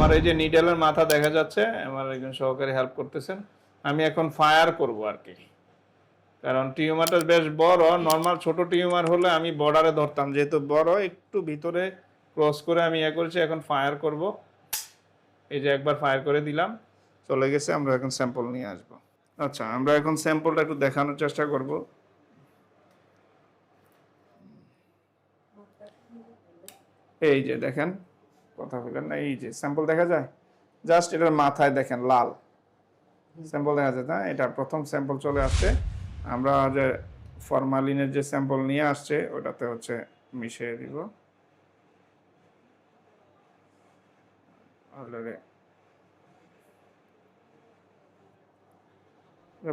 আমার এই যে নিডেলের মাথা দেখা যাচ্ছে, আমার একজন সহকারী হেল্প করতেছেন। আমি এখন ফায়ার করব আর কি। কারণ টিউমারটা বেশ বড় নর্মাল ছোট টিউমার হলে আমি বর্ডারে ধরতাম। যেহেতু বড়, একটু ভিতরে ক্রস করে আমি ইয়ে করেছি, এখন ফায়ার করব। এই যে একবার ফায়ার করে দিলাম। চলে গেছে, আমরা এখন স্যাম্পল নিয়ে আসব। আচ্ছা আমরা এখন স্যাম্পলটা একটু দেখানোর চেষ্টা করব। এই যে দেখেন। কথা বলেন না এই যে স্যাম্পল দেখা যায়? জাস্ট এটার মাথায় দেখেন লাল। স্যাম্পল দেখা যায় না? এটা প্রথম স্যাম্পল চলে আসছে। আমরা যে ফরমালিনের যে স্যাম্পল নিয়ে আসছে ওটাতে হচ্ছে মিশিয়ে দিব। অলরেডি।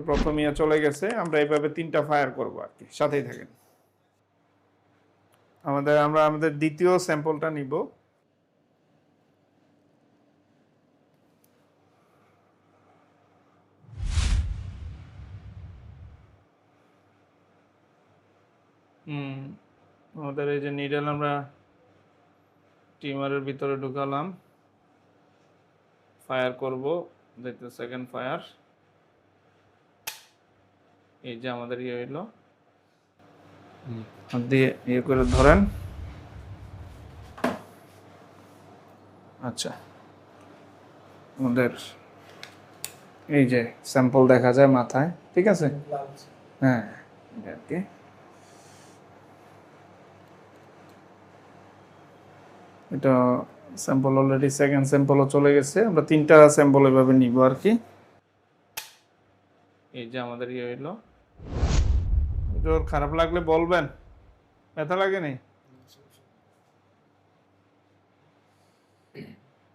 প্রথম ইয়ে চলে গেছে। আমরা এইভাবে তিনটা ফায়ার করব আর কি সাথেই থাকেন। আমাদের আমরা আমাদের দ্বিতীয় স্যাম্পলটা নিব। আমাদের এই যে নিডেল আমরা টিমারের ভিতরে ঢুকালাম। ফায়ার করব দ্বিতীয় সেকেন্ড ফায়ার এই যে আমাদের ইয়ে হইল। দিয়ে ইয়ে করে ধরেন। আচ্ছা আমাদের এই যে স্যাম্পল দেখা যায় মাথায় ঠিক আছে? হ্যাঁ আর কি। এটা স্যাম্পল অলরেডি সেকেন্ড স্যাম্পলও চলে গেছে। আমরা তিনটা স্যাম্পল এভাবে নিব আর কি। এই যে আমাদের ইয়ে হইল। তোর খারাপ লাগলে বলবেন। ব্যথা লাগেনি?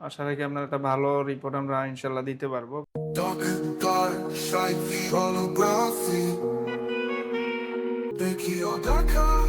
আশা রাখি আপনার একটা ভালো রিপোর্ট আমরা ইনশাল্লাহ দিতে পারব। Dark